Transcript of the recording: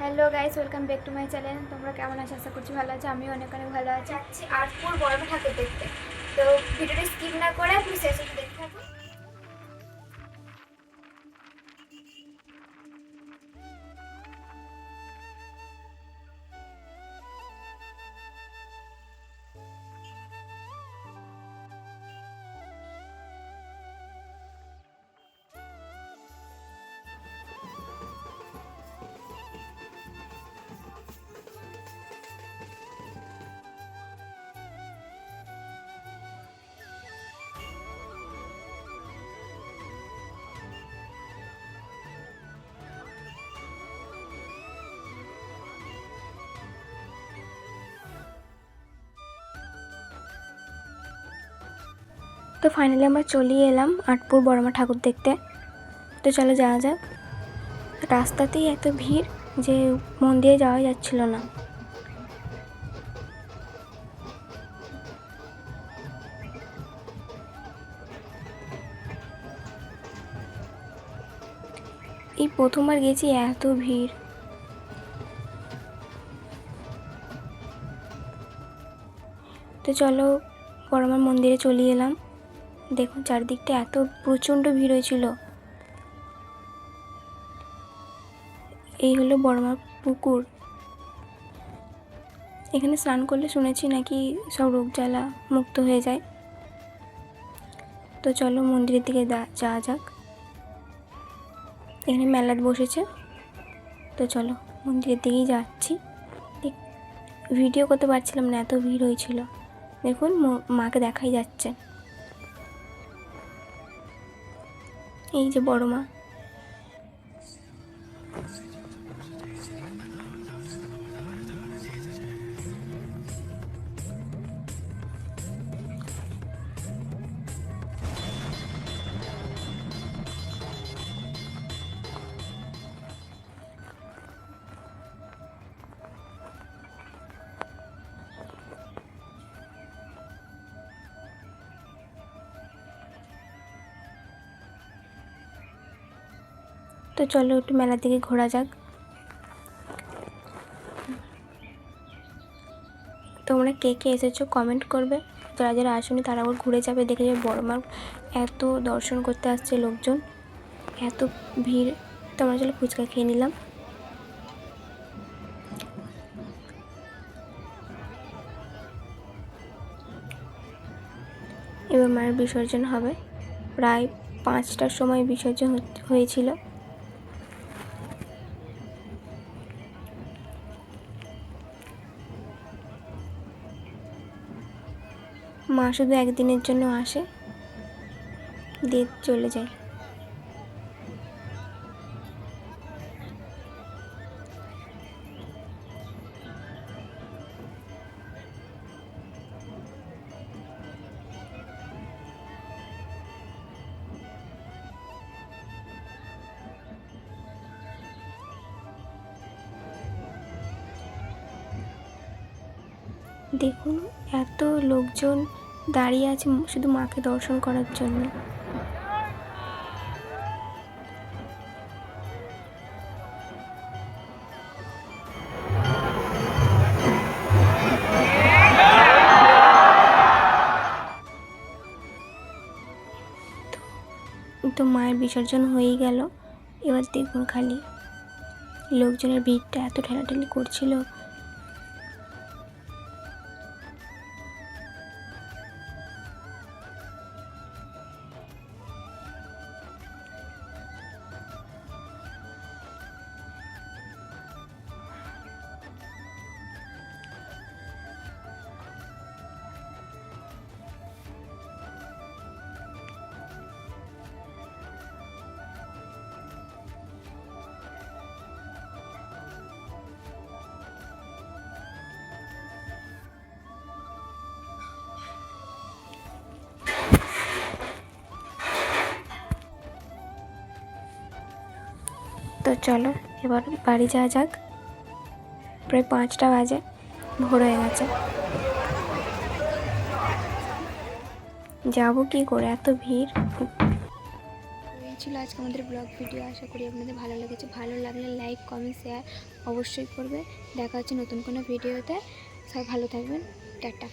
Hello guys, welcome back to my channel. তোমরা কেমন আছো? আশা করছি ভালো আছো। আমিও অনেক অনেক ভালো আছি। আটপুর বড় ঠাকুর দেখতে। তো ভিডিওটা স্কিপ না করে আপনি শেষ দেখতে থাকো। তো ফাইনালি আমরা চলিয়ে এলাম আটপুর বড়মা ঠাকুর দেখতে। তো চলো যাওয়া যাক। রাস্তাতেই এত ভিড় যে মন্দিরে যাওয়া যাচ্ছিল না। এই প্রথমবার গেছি এত ভিড়। তো চলো বড়মার মন্দিরে চলে এলাম। দেখুন, চারদিকটা এত প্রচণ্ড ভিড় হয়েছিল। এই হলো বড়মার পুকুর। এখানে স্নান করলে শুনেছি নাকি সব রোগ জ্বালা মুক্ত হয়ে যায়। তো চলো মন্দিরের দিকে যাওয়া যাক। এখানে মেলাত বসেছে। তো চলো মন্দিরের দিকেই যাচ্ছি। ভিডিও করতে পারছিলাম না, এত ভিড় হয়েছিল। দেখুন মাকে দেখাই যাচ্ছে। এই যে বড় মা। তো চলো একটু মেলার দিকে ঘোরা যাক। তোমরা কে কে এসেছ কমেন্ট করবে। যারা যারা আসুনি তারা আবার ঘুরে যাবে, দেখে যাবে। বড় মার এত দর্শন করতে আসছে লোকজন, এত ভিড়। তোমরা চলো ফুচকা খেয়ে নিলাম। এবার মায়ের বিসর্জন হবে। প্রায় পাঁচটার সময় বিসর্জন হয়েছিল। মা শুধু একদিনের জন্য আসে দিয়ে চলে যায়। দেখুন, এত লোকজন দাঁড়িয়ে আছে শুধু মাকে দর্শন করার জন্য। তো- মায়ের বিসর্জন হয়েই গেল। এবার দেখুন খালি। লোকজনের ভিড়টা এত ঠেলাঠেলি করছিল। তো চলো, এবার বাড়ি যাওয়া যাক। প্রায় পাঁচটা বাজে, ভোর হয়ে গেছে। যাব কি করে? এত ভিড়। এই ছিল আজকে আমাদের ব্লগ ভিডিও আশা করি আপনাদের ভালো লেগেছে। ভালো লাগলে লাইক কমেন্ট শেয়ার অবশ্যই করবে। দেখা হচ্ছে নতুন কোনো ভিডিওতে সবাই ভালো থাকবেন। টাটা।